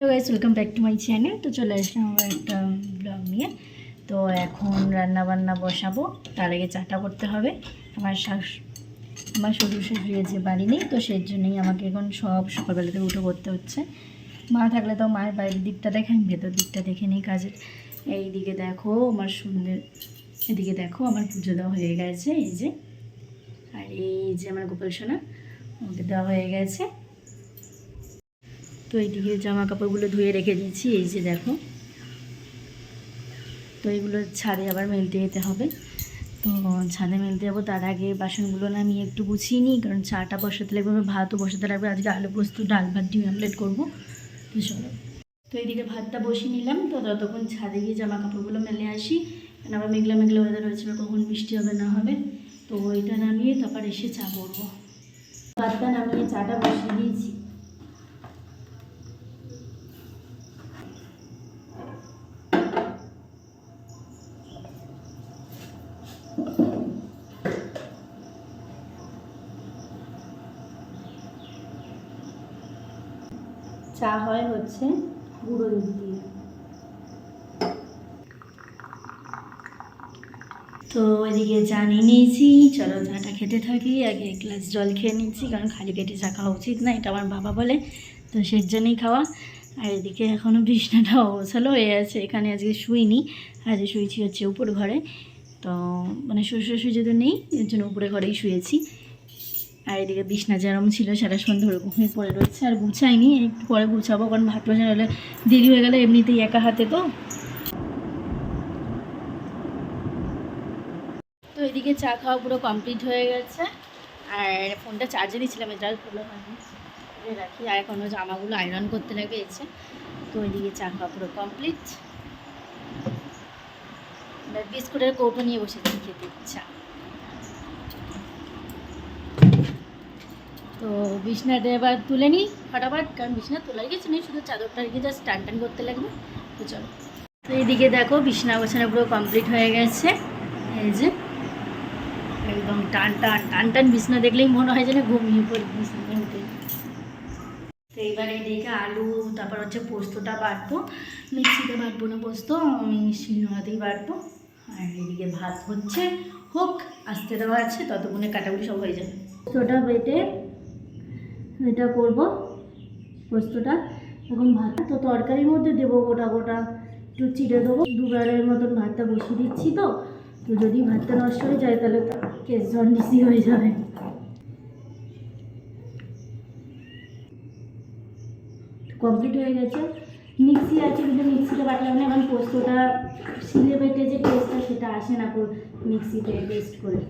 Guys welcome back to my channel তো চলে আসলাম আমার একটা ব্লগ নিয়ে। তো এখন রান্না বান্না বসাবো। তার আগে চাটা করতে হবে। আমার শাশ আমার শ্বশুর শাশুড়ি যে বাড়ি নেই, তো সেই জন্যই আমাকে এখন সব সকালবেলাতে উঠে করতে হচ্ছে। মা থাকলে তো মায়ের বাইরের দিকটা দেখে আমি, ভেতর দিকটা দেখে নিই কাজের। এই দিকে দেখো আমার সুন্দর এদিকে দেখো আমার পুজো দেওয়া হয়ে গেছে, এই যে। আর এই যে আমার গোপাল সোনা ওকে দেওয়া হয়ে গেছে। তো এইদিকে জামা কাপড়গুলো ধুয়ে রেখে দিয়েছি, এই যে দেখো। তো এইগুলো ছাদে আবার মেলতে যেতে হবে। তো ছাদে মেলতে যাব, তার আগে বাসনগুলো না আমি একটু গুছিয়ে নিই, কারণ চাটা বসাতে লাগবে ভাতও বসাতে লাগবে, আজকে আলু পোস্ত, ডাল ভাত ডিম আমলেট করব। তো চলো। তো এইদিকে ভাতটা বসিয়ে নিলাম, তো ততক্ষণ ছাদে গিয়ে জামা কাপড়গুলো মেলে আসি। কারণ আবার মেঘলা মেঘলা ওয়েদার হয়েছে কখন বৃষ্টি হবে না হবে। তো ওইটা নামিয়ে তারপর এসে চা করব। ভাতটা নামিয়ে চাটা বসিয়ে দিয়েছি চা হয় হচ্ছে গুঁড়ো দুধ দিয়ে। তো এদিকে চা নিয়ে নিয়েছি, চলো চাটা খেতে থাকি, আগে এক গ্লাস জল খেয়ে নিচ্ছি, কারণ খালি পেটে চা খাওয়া উচিত না, এটা আমার বাবা বলে, তো সেই জন্যই খাওয়া। আর এদিকে এখনও বিছনাটা অবসালো হয়ে আছে, এখানে আজকে শুইনি, আজকে শুয়েছি হচ্ছে উপর ঘরে, তো মানে শ্বশুর শাশুড়ি যদি নেই, এর জন্য উপরে ঘরেই শুয়েছি। আর এদিকে বিছনা যেরকম ছিল সারা সন্ধ্যা ওরকমই পড়ে রয়েছে। আর গুছাইনি একটু পরে গুছাবো, কারণ ভাত বাজা হলে দেরি হয়ে গেলে এমনিতেই একা হাতে তো। তো এদিকে চা খাওয়া পুরো কমপ্লিট হয়ে গেছে। আর ফোনটা চার্জে দিয়েছিলাম এটা খুলে হয়নি। রাখি। আর এখনও জামাগুলো আয়রন করতে লাগে এসে তো এদিকে চা খাওয়া পুরো কমপ্লিট। বিস্কুটের কৌটো নিয়ে বসেছি খেতে ইচ্ছা তো বিছনাটা এবার তুলে নিই, ফটাফট, কারণ বিছনা তোলার কিছু নেই, শুধু চাদরটা রেখে জাস্ট টান টান করতে লাগবে। তো চলো। তো এইদিকে দেখো, বিছনা গোছানো পুরো কমপ্লিট হয়ে গেছে। এই যে, একদম টান টান টান টান বিছনা দেখলেই মনে হয় যেন ঘুমিয়ে পড়ি বিছনা উঠে। তো এইবার এইদিকে আলু, তারপর হচ্ছে পোস্তটা বাটবো। মিক্সিতে বাটবো না পোস্ত, আমি শিলনোড়াতেই বাটবো। আর এদিকে ভাত হচ্ছে, হোক, আসতে দেওয়া আছে, ততক্ষণে কাটাকুটি সব হয়ে যাবে। পোস্তটা বেটে এটা করব, পোস্তটা। এখন ভাত তো তরকারির মধ্যে দেবো গোটা গোটা। একটু চিড়ে দেবো দুবারের মতন ভাতটা বসিয়ে দিচ্ছি তো। তো যদি ভাতটা নষ্ট হয়ে যায় তাহলে কেস জন্ডিসই হয়ে যাবে। কমপ্লিট হয়ে গেছে। মিক্সি আছে কিন্তু মিক্সিতে বাটলাম না, এখন পোস্তটা শিলে বেটে যে টেস্টটা সেটা আসে না মিক্সিতে টেস্ট করে।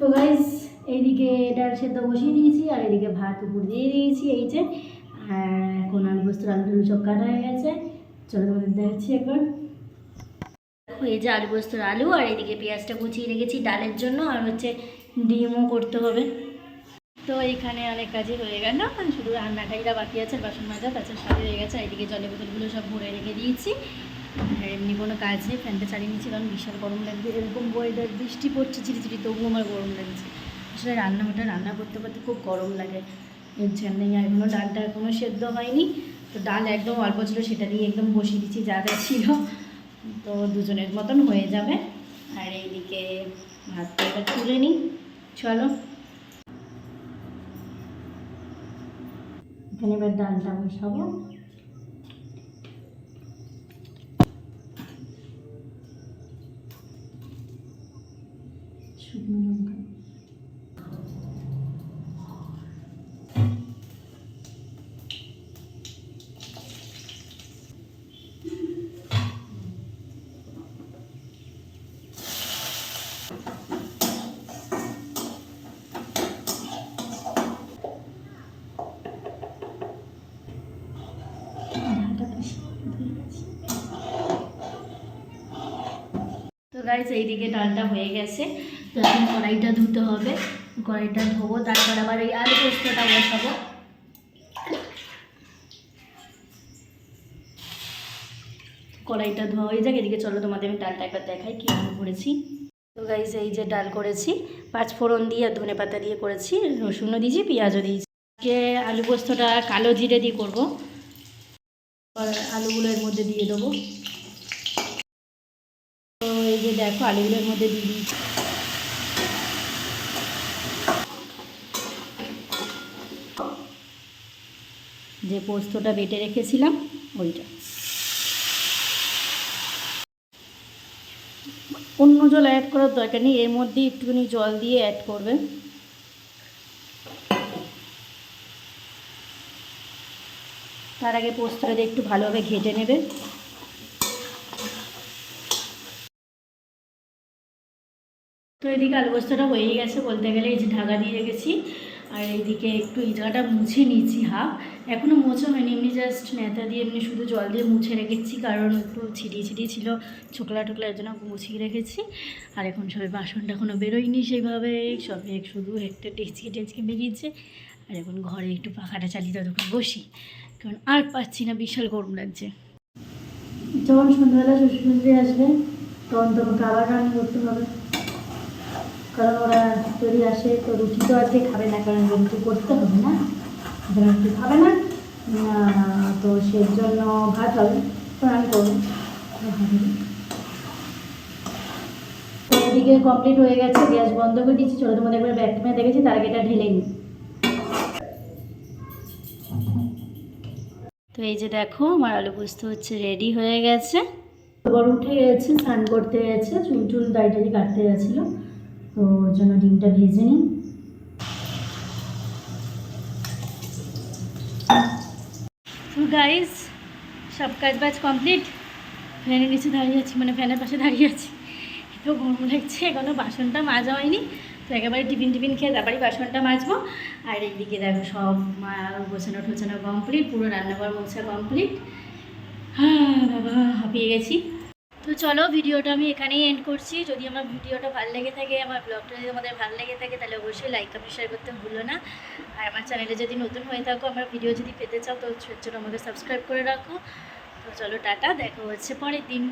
তো গাইজ এইদিকে ডাল সেদ্ধ বসিয়ে দিয়েছি আর এদিকে ভাত উপর দিয়ে দিয়েছি এই যে। আর এখন আলু পোস্তর আলু সব কাটা হয়ে গেছে। চলো তোমাদের দেখাচ্ছি দেখো, এই যে আলু পোস্তর আলু আর এদিকে পেঁয়াজটা কুচিয়ে রেখেছি ডালের জন্য আর হচ্ছে ডিমও করতে হবে। তো এখানে অনেক কাজই হয়ে গেল। শুধু রান্নাটাইটা বাকি আছে বাসন মাজা তাছাড়া সাথে হয়ে গেছে। এদিকে জলের বোতলগুলো সব ভরে রেখে দিয়েছি। এমনি কোনো কাজ ফ্যানটা চালিয়ে কারণ বিশাল গরম লাগছে, এরকম ওয়েদার বৃষ্টি পড়ছে চিরি তবুও আমার গরম লাগছে। আসলে রান্নাঘরটা রান্না করতে করতে খুব গরম লাগে। এর জন্যই এখনও ডালটা এখনও সেদ্ধ হয়নি, তো ডাল একদম অল্প ছিল, সেটা দিয়ে একদম বসিয়ে দিচ্ছি, যা যা ছিল। তো দুজনের মতন হয়ে যাবে। আর এইদিকে ভাতটা তুলে নিই, চলো। এখানে এবার ডালটা বসাবো। শুকনো লঙ্কা তো গাইজ এইদিকে ডালটা হয়ে গেছে। এখন কড়াইটা ধুতে হবে। কড়াইটা ধোবো, তারপর আবার এই আলু পোস্তটা বসাবো। কড়াইটা ধোয়া হয়ে যাক, এদিকে চলো তোমাদের আমি ডালটা একবার দেখাই কীভাবে করেছি। তো গাইজ এই যে ডাল করেছি, পাঁচ ফোড়ন দিয়ে আর ধনে পাতা দিয়ে করেছি, রসুনও দিয়েছি, পেঁয়াজও দিয়েছি। আজকে আলু পোস্তটা কালো জিরে দিয়ে করব। আর আলুগুলো এর মধ্যে দিয়ে দেবো। তো এই যে দেখো আলুগুলোর মধ্যে দিয়ে দিয়েছি। যে পোস্তটা বেটে রেখেছিলাম, ওইটা। অন্য জল অ্যাড করার দরকার নেই, এর মধ্যে একটুখানি জল দিয়ে অ্যাড করবেন। তার আগে পোস্তটা দিয়ে একটু ভালোভাবে ঘেটে নেবে। তো এদিকে আলু পোস্তটা হয়েই গেছে বলতে গেলে, এই যে ঢাকা দিয়ে রেখেছি। আর এইদিকে একটু এই জায়গাটা মুছে নিয়েছি হাফ। এখনও মোছা হয়নি এমনি জাস্ট নেতা দিয়ে এমনি শুধু জল দিয়ে মুছে রেখেছি, কারণ একটু ছিটিয়ে ছিটিয়ে ছিল, ছোকলা টোকলা এর জন্য মুছিয়ে রেখেছি। আর এখন সবে বাসনটা এখনও বেরোয়নি সেইভাবে, সবে শুধু একটা টেচকে টেচকে বেরিয়েছে। আর এখন ঘরে একটু পাখাটা চালিয়ে ততক্ষণ বসি, কারণ আর পাচ্ছি না, বিশাল গরম লাগছে। যখন সন্ধ্যাবেলা শ্বশুরমন্ত্রী আসবে, তখন তোমাকে আবার রান্না করতে হবে। কারণ ওরা যদি আসে, তো রুটি তো আজকে খাবে না, কারণ রুটি করতে হবে না। রুটি খাবে না তো সেই জন্য ভাত হবে। তো আমি করব। তো এদিকে কমপ্লিট হয়ে গেছে, গ্যাস বন্ধ করে দিয়েছি। চলো তোমাদের একবার ব্যাকমে দেখেছি, তার আগে এটা ঢেলে নিই। তো এই যে দেখো, আমার আলু পোস্ত হচ্ছে রেডি হয়ে গেছে। আবার উঠে গেছে, স্নান করতে গেছে, চুল চুল দাড়ি টাড়ি কাটতে গেছিল। তো ওর জন্য ডিমটা ভেজে নিই। তো গাইস সব কাজ বাজ কমপ্লিট ফ্যানের নিচে দাঁড়িয়ে আছি মানে ফ্যানের পাশে দাঁড়িয়ে আছি। এত গরম লাগছে এখনও বাসনটা মাজা হয়নি। তো একেবারে টিফিন টিফিন খেয়ে তারপরে বাসনটা মাজবো। আর এইদিকে দেখো সব গোছানো টোছানো কমপ্লিট পুরো রান্নাঘর মোছা কমপ্লিট হ্যাঁ বাবা, হাঁপিয়ে গেছি। তো চলো ভিডিওটা আমি এখানেই এন্ড করছি। যদি আমার ভিডিওটা ভালো লেগে থাকে, আমার ব্লগটা যদি তোমাদের ভালো লেগে থাকে, তাহলে অবশ্যই লাইক কমেন্ট শেয়ার করতে ভুলো না। আর আমার চ্যানেলে যদি নতুন হয়ে থাকো, আমার ভিডিও যদি পেতে চাও, তো ছোট ছোটো আমাকে সাবস্ক্রাইব করে রাখো। তো চলো টাটা, দেখো হচ্ছে পরের দিন।